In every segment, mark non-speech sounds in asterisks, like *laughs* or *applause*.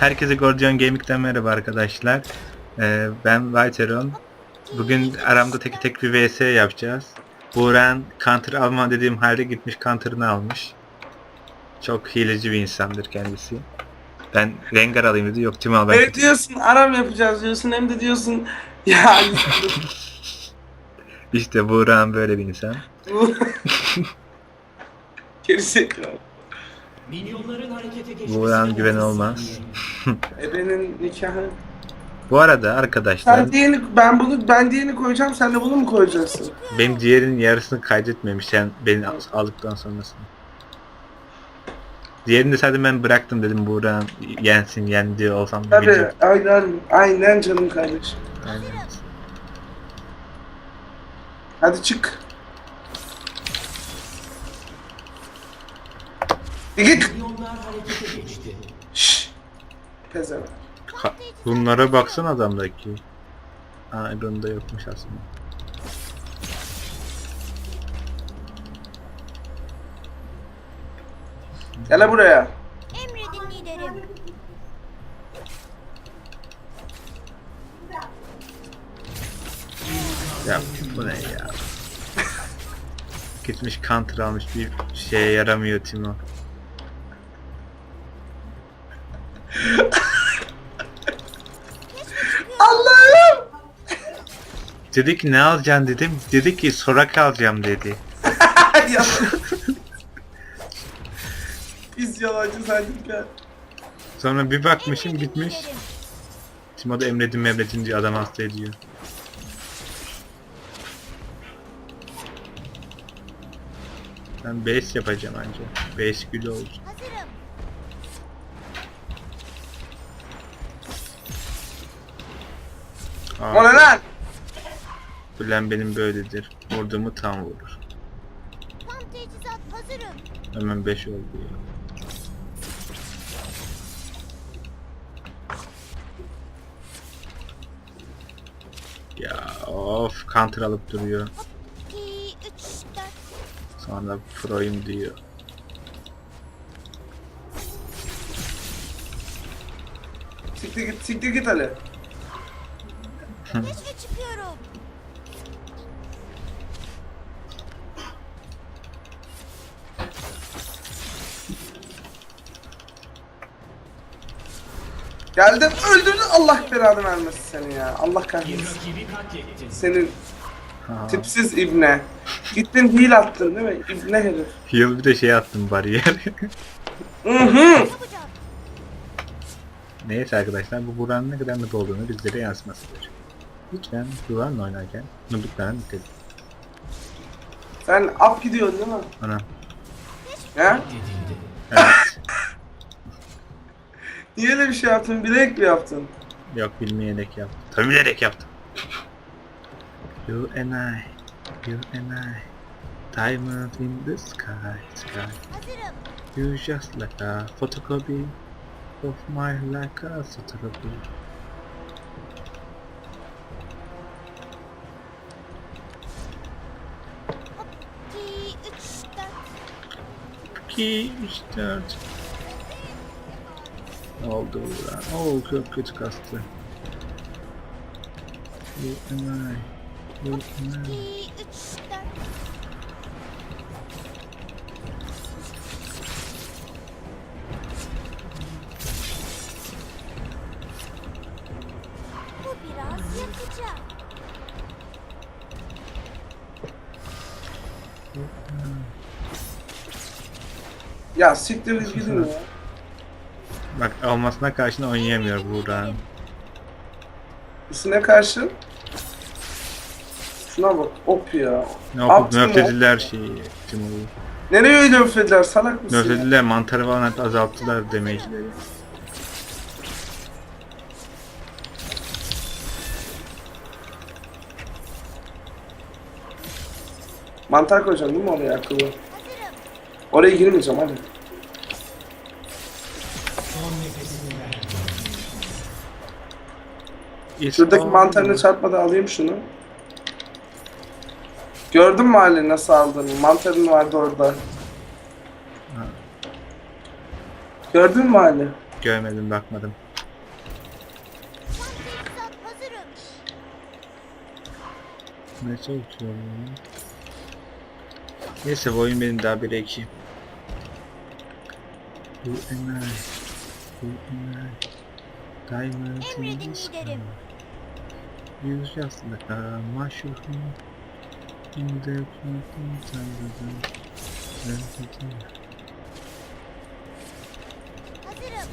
Herkese Gordion Gaming'den merhaba arkadaşlar. Ee, ben Whiteron. Bugün aramda tek tek bir vs yapacağız. Buğran counter alma dediğim halde gitmiş counter'ını almış. Çok hileci bir insandır kendisi. Ben Rengar alayım dedi. Yok Tim al ben. Evet diyorsun aram yapacağız diyorsun hem de diyorsun *laughs* ya İşte Buğran böyle bir insan. *laughs* gerizekalı. Minyonların harekete geçmesine Buğran güven 30 olmaz. *laughs* Ebenin nikahı. Bu arada arkadaşlar Sen diğerini ben bunu ben diğerini koyacağım sen de bunu mu koyacaksın? benim diğerinin yarısını kaydetmemiş sen beni al- aldıktan sonrasını. Diğerini de sadece ben bıraktım dedim Buğran yensin yendi olsam Tabii video- aynen aynen canım kardeşim. Aynen. Hadi çık. Git. Harekete geçti. Şşş. Pezevenk. Ka- Bunlara baksana adamdaki. Ha Iron'da yokmuş aslında. Gel buraya. Emredin liderim. Ya bu ne ya? Gitmiş counter almış bir şeye yaramıyor Timo. Dedi ki ne alacaksın dedim. Dedi ki Soraka alacağım dedi. *laughs* *laughs* Biz yalancı sandık ya. Sonra bir bakmışım Emredin gitmiş. Timo da emredin mevredin diye adam hasta ediyor. Ben base yapacağım anca. Base gülü olacak. Hazırım. Aa, O ne lan? Ulan benim böyledir. Vurduğumu tam vurur. Tam teçhizat hazırım. Hemen 5 oldu ya. Ya of counter alıp duruyor. 2, 3, 4. Sonra pro'yum diyor. Siktir git, siktir git Ali. Keşfe çıkıyorum. Geldim öldürdün Allah belanı vermesin seni ya. Allah kahretsin. Senin tipsiz ibne. Gittin heal attın değil mi? İbne herif. Heal bir de şey attım bariyer. *laughs* Yapacağım. Neyse arkadaşlar bu Buranın ne kadar noob olduğunu bizlere yansımasıdır. Lütfen Buran'la oynarken noobluklarına dikkat edin. Sen up gidiyorsun değil mi? Ana. He? Evet. Niye öyle bir şey yaptın? Bilerek mi yaptın? Yok bilmeyerek yaptım. Tabii bilerek yaptım. You and I, you and I, diamond in the sky, sky. Hazırım. You just like a photocopy of my like a photocopy. Hop. 2, 3, 4. 2, 3, 4. Ne oldu lan? Oo çok kötü kastı. You and I, you and I. 2, 3, 4. Bu biraz yakacak. Ya siktir gidin ya. Olmasına karşın oynayamıyor Buğra'nın. Üstüne karşı. Şuna bak op ya. Ne yapıp Yaptın ya. nöflediler şeyi Timur'u. Nereye öyle öflediler salak mısın? ya? Nöflediler mantarı falan hep azalttılar damage'leri. Mantar koyacaksın değil mi oraya akıllı? Oraya girmeyeceğim hadi. Şuradaki mantarını çarpmadan alayım şunu. Gördün mü Ali nasıl aldığını? Mantarın vardı orada. Gördün mü Ali? Görmedim bakmadım. Ne çalışıyorum? Neyse bu oyun benim daha 1'e 2. Bu emer. Bu emer. Diamond in the sky liderim. You just like a mushroom in the floating sun. Hazırım.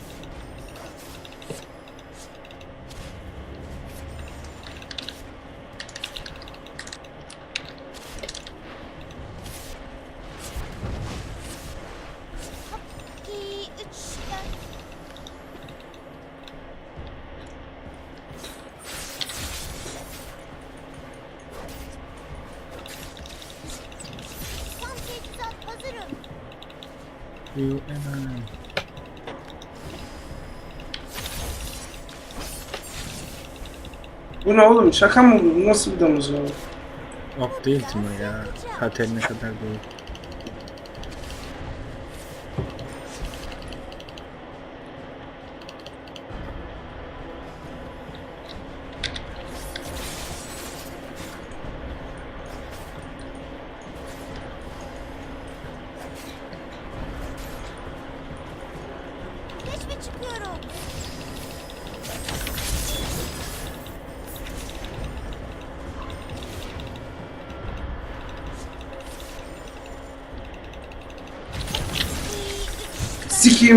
Hop, iki, üç, dört. Tam teçhizat hazırım. You and I. Bu ne oğlum şaka mı bu? Bu Nasıl bir domuz ya? Of değil mi ya? Katerine kadar değil. Geç mi çıkıyorum?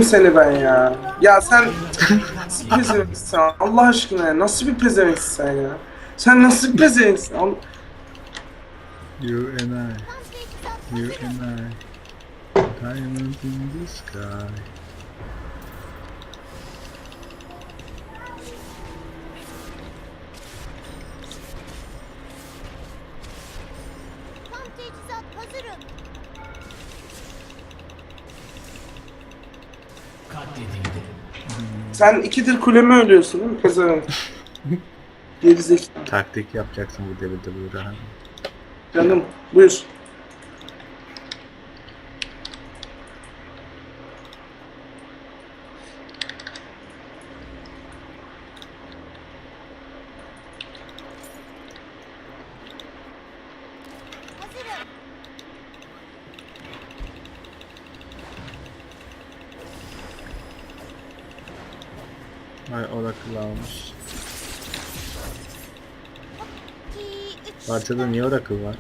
Seni ben ya. Ya sen nasıl bir pezevenksin Allah aşkına ya. Nasıl bir pezevenksin sen ya? Sen nasıl bir pezevenksin? Al- You and I. You and I. Diamond in the sky. Sen ikidir kuleme ölüyorsun değil mi pezevenk? *laughs* Gerizekalı. Taktik yapacaksın bu devirde Buğra. Canım buyur. Hazırım. Vay Oracle almış. Parçada niye Oracle var?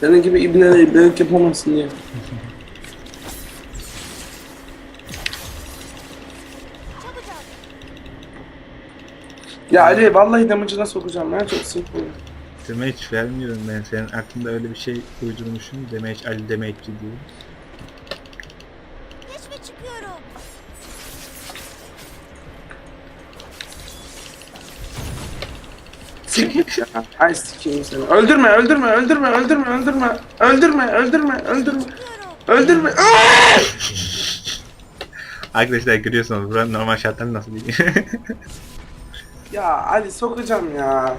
Senin gibi ibneler ibnelik yapamazsın diye. Ya Ali vallahi damacına sokacağım ya çok sıkı. Damage vermiyorum ben. Senin aklında öyle bir şey uydurmuşum. Damage Ali Damage'ci diye. Ya. Ay sikeyim seni. Öldürme öldürme öldürme öldürme öldürme. Öldürme öldürme öldürme. Öldürme. Aa! Arkadaşlar görüyorsunuz buranın normal şartları nasıl değil. Ya Ali sokacağım ya.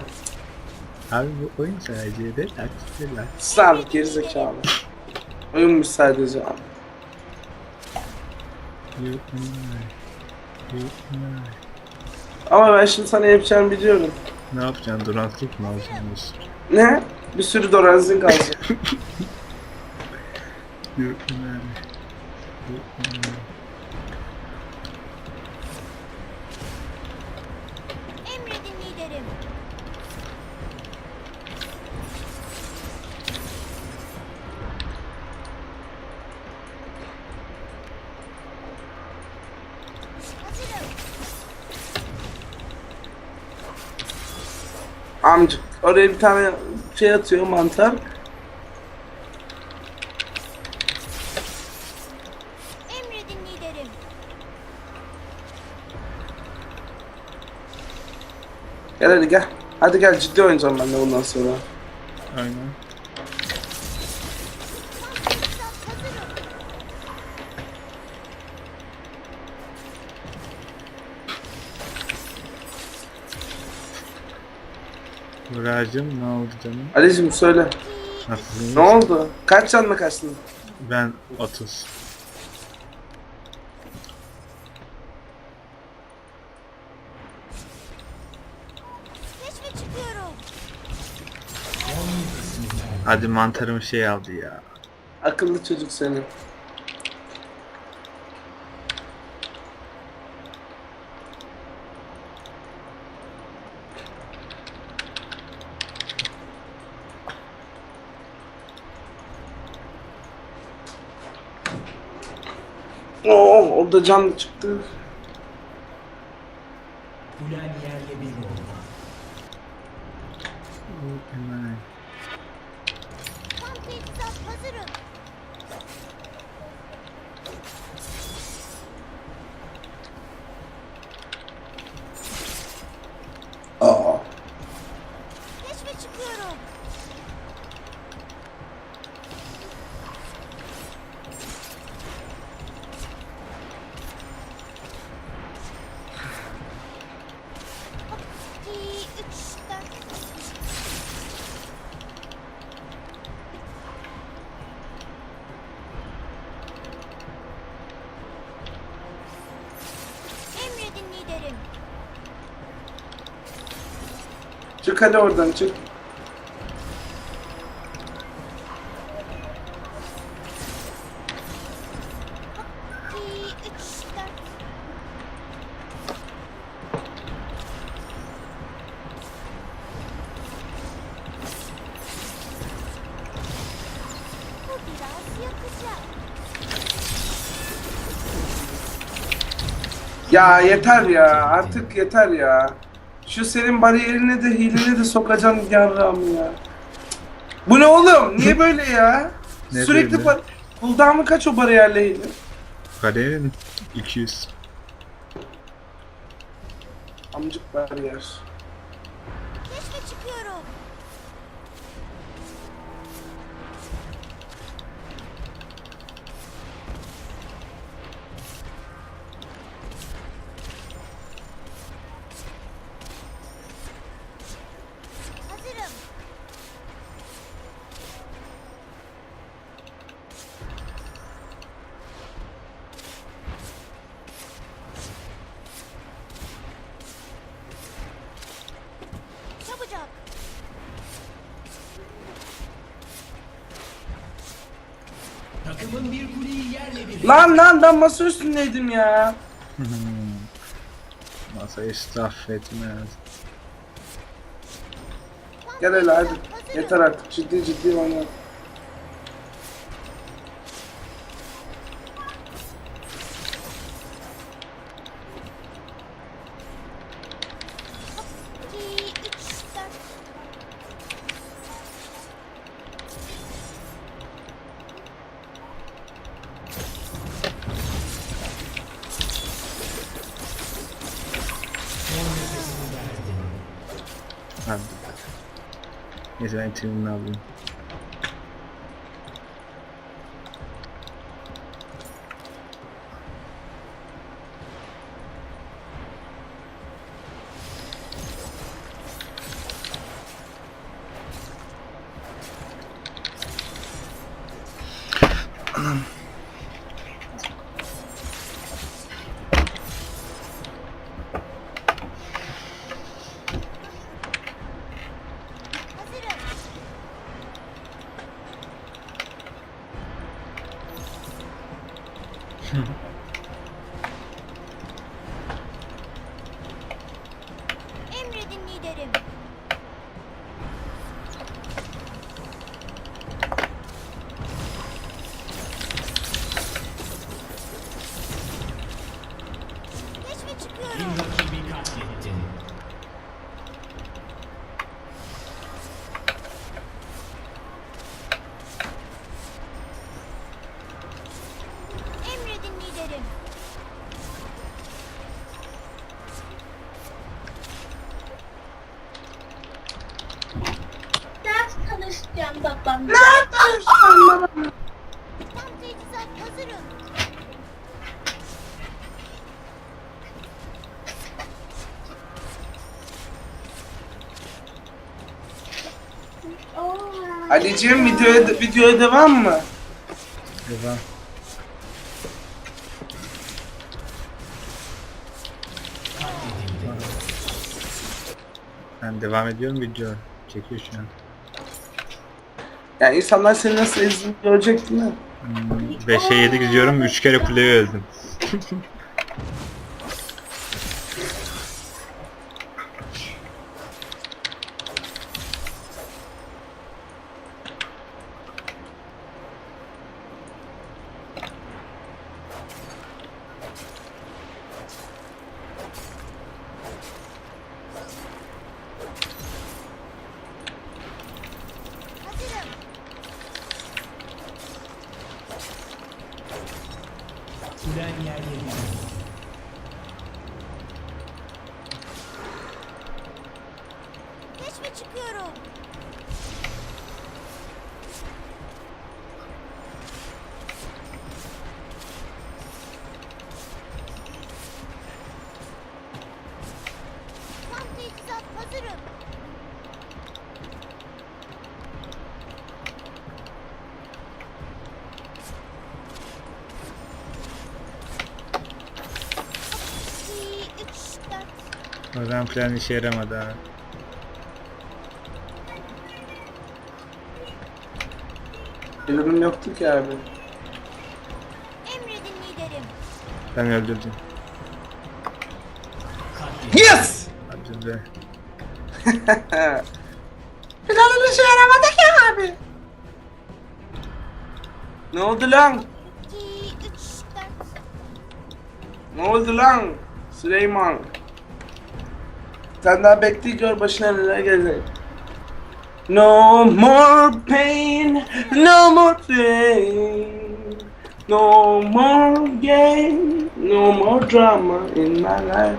Abi bu oyun sadece relax relax. Sağ gerizekalı. Oyunmuş sadece abi. I. Ama ben şimdi sana yapacağımı biliyorum. Ne yapacaksın? Duransluk mu alacaksın? Ne? Bir sürü dorazin kalacak. *laughs* You and I. You Amcık. Oraya bir tane şey atıyor mantar. Emredin liderim. Gel hadi gel. Hadi gel ciddi oynayacağım ben de bundan sonra. Aynen. Agacım ne oldu canım? Ali'cim söyle. Haklısın. Ne oldu? Kaç canla kaçtın? Ben 30. Hadi mantarımı şey aldı ya. Akıllı çocuk senin. Oo, orada can çıktı. Kulen yerle bir oldu. Hemen. Tam teçhizat hazırım. Aa. Keşfe çıkıyorum. Hop, iki, üç, dört. Emredin liderim. Çık hadi oradan çık. Ya yeter ya artık yeter ya. Şu senin bariyerine de hilene de sokacağım yarrağımı ya. Bu ne oğlum? Niye *laughs* böyle ya? Ne Sürekli böyle? bar... Cooldown'u kaç o bariyerle hile? Kariyerin 200. Amcık bariyer. Keşfe çıkıyorum. Lan lan ben masa üstündeydim ya. Masa israf etmez. Gel hele hadi. Yeter artık ciddi ciddi oyna. is 1911. çalışacağım babam. Tam teçhizat hazırım. Oo. Ali'ciğim videoya, videoya devam mı? Devam. Ben devam ediyorum video. Çekiyor şu an. Yani insanlar seni nasıl ezdiğini görecek değil mi? 5'e 7 gidiyorum 3 kere kuleye öldüm. *laughs* Legendary. Oradan plan işe yaramadı ha. Planım yoktu ki abi. Emredin liderim. Ben öldürdüm. Yes! Hadi be. *laughs* Planım işe yaramadı ki abi. Ne oldu lan? İki, üç, dört. Ne oldu lan? Süleyman. Sen daha gör başına neler gelecek. No more pain, no more pain, no more gain, no more drama in my life.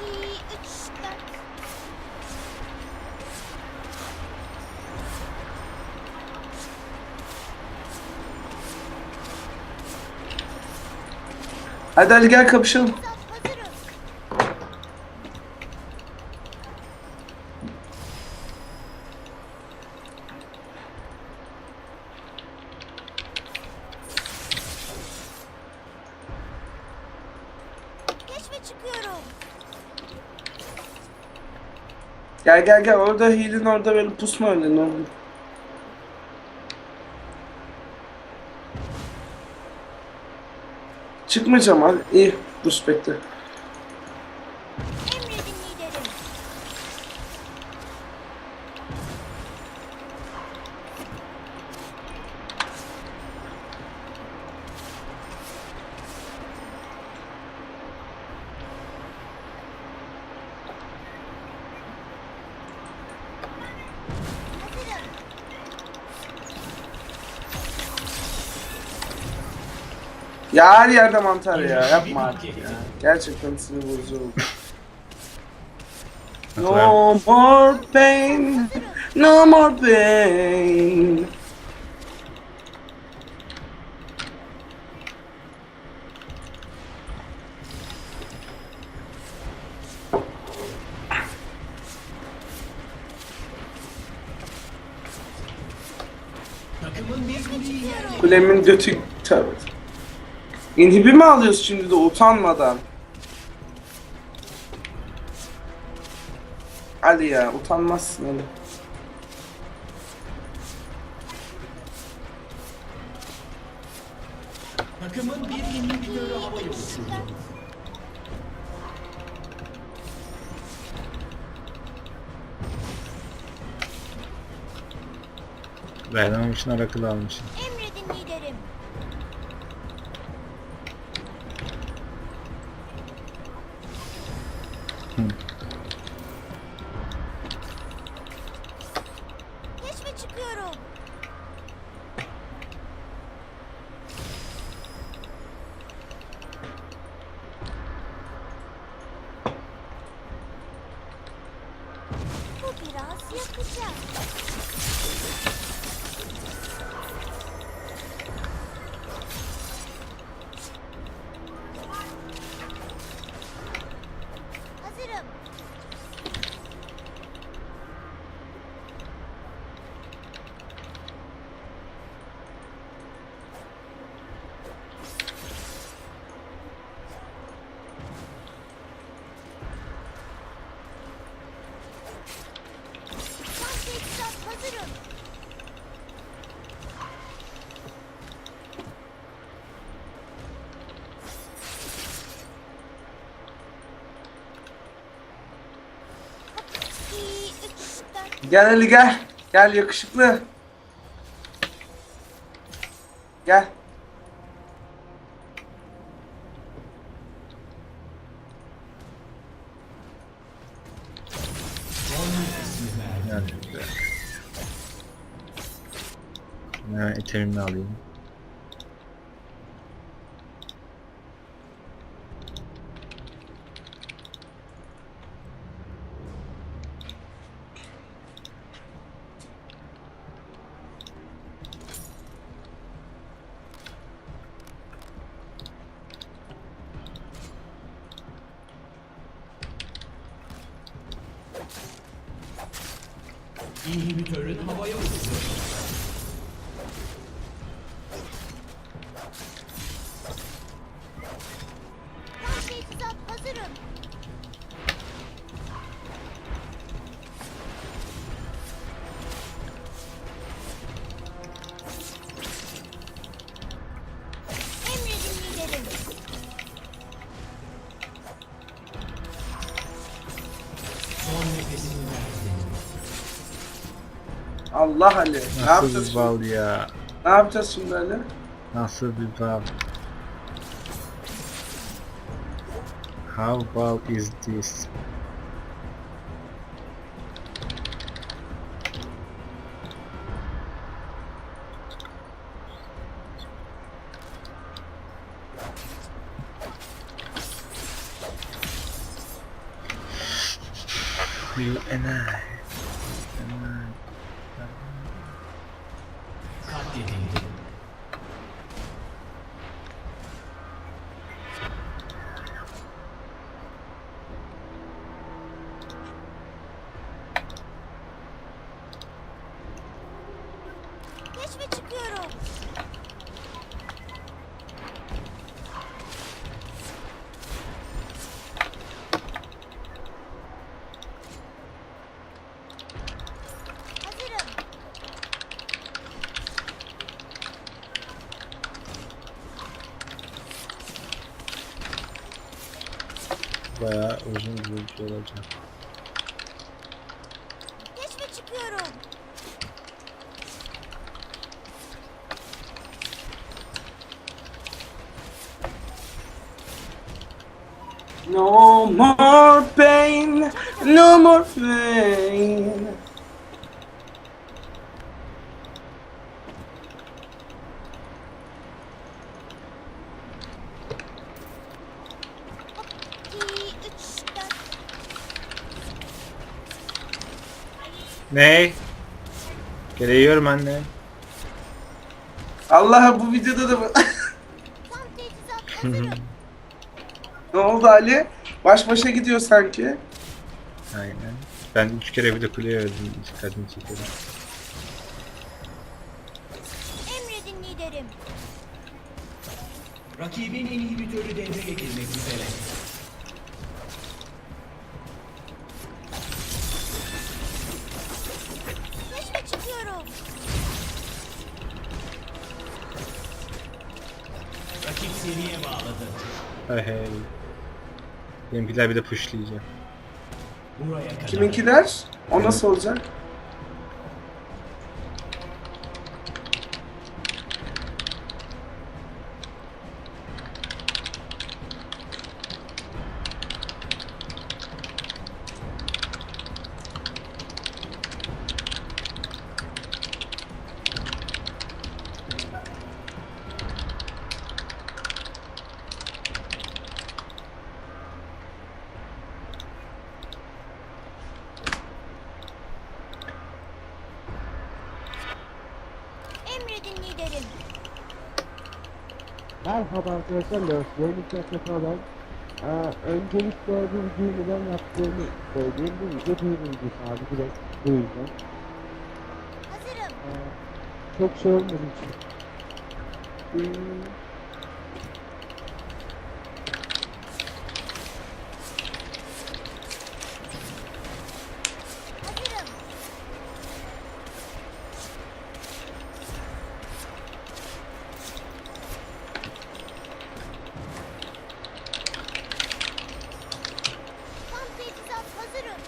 İki, üç, dört. Hadi Ali gel kapışalım. Gel gel gel. Orada hilin orada böyle pusma öyle ne Çıkma cama e prospekte. Ya her yerde mantar ya yapma artık ya. Gerçekten sinir bozucu oldu. No more pain, no more pain. Kulemin götü... Tövbe. İnhibi mi alıyoruz şimdi de utanmadan? Hadi ya utanmazsın öyle. Takımın bir inhibitörü havaya uçurdu. Arakılı almışsın. Emredin liderim. Keşfe çıkıyorum. Bu biraz yakacak. Hazırım. Gel Ali gel. Gel yakışıklı. Gel. Yani itemimi alayım. Allah Ali. Ne Nasıl bir bal ya? Ne yapacağız şimdi Ali? Nasıl bir bal? How bal is this? You and I. And I. Katledildi. Keşfe çıkıyorum. Hazırım. Bayağı uzun bir şey olacak. Keşfe çıkıyorum. No more pain, no more pain. İki, üç, dört. Ne? Geliyorum anne. Allah bu videoda da Tam teçhizat hazırım. ne oldu Ali? Baş başa gidiyor sanki. Aynen. Ben üç kere bir de kuleye öldüm. Dikkatimi çekelim. Emredin liderim. Rakibin inhibitörü devreye girmek üzere. Benimkiler bir de pushlayacak. Buraya kadar. Kiminkiler? O nasıl olacak? Emredin liderim. Merhaba arkadaşlar, Löfler'in içerisinde olan ee, öncelikle bu videoyu neden yaptığımı söyleyeyim. Bu video duyuruldu abi, direkt duyurdu. Hazırım. Ee, çok şey olmadığı için. Hmm, Hazırım. Tam teçhizat hazırım.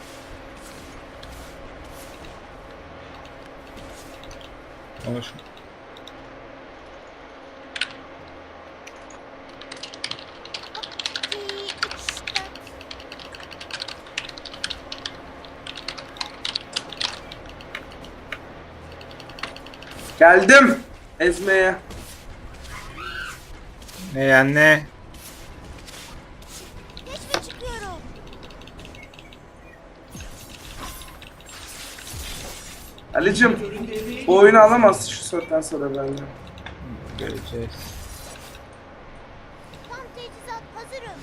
Geldim. Ezmeye. Ey anne. Keşfe çıkıyorum. Ali'cim bu oyunu alamazsın şu saatten sonra bence. Göreceğiz. Tam teçhizat hazırım.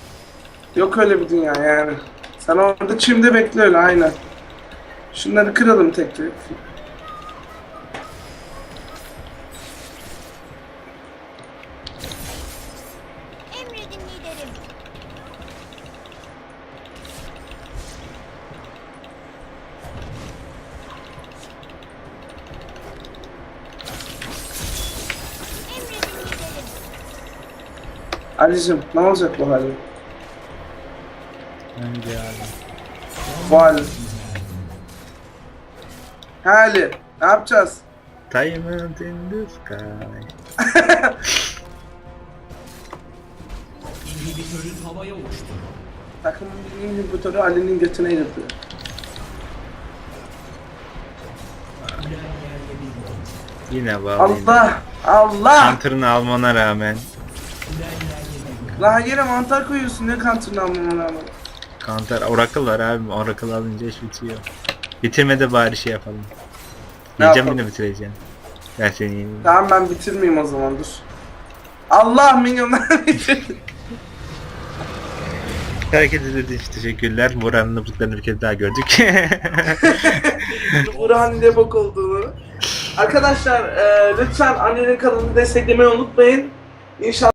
Yok öyle bir dünya yani. Sen orada çimde bekle öyle aynen. Şunları kıralım tek tek. Ali'cim ne olacak bu halin? Önce abi. Halin. Hali. Ne yapacağız? Diamond in the sky. *laughs* İnhibitörün havaya uçtu. Takımın bir inhibitörü Ali'nin götüne oldu. Yine bağlayın. Allah! Allah! Counter'ını almana rağmen. Lan yine mantar koyuyorsun ne kantırını almama rağmen. Counter Oracle var abi. Oracle alınca iş bitiyor. Bitirmede bari şey yapalım. Ne Yiyeceğim yapalım? yine bitireceğim. Ben seni yeneyim. Tamam ben bitirmeyeyim o zaman dur. Allah milyonlar *laughs* bitirdi. Hareket edildiğiniz için teşekkürler. Buranın nıbızlarını bir kez daha gördük. *laughs* Burhan ne bok olduğunu. Arkadaşlar e, lütfen annenin kanalını desteklemeyi unutmayın. İnşallah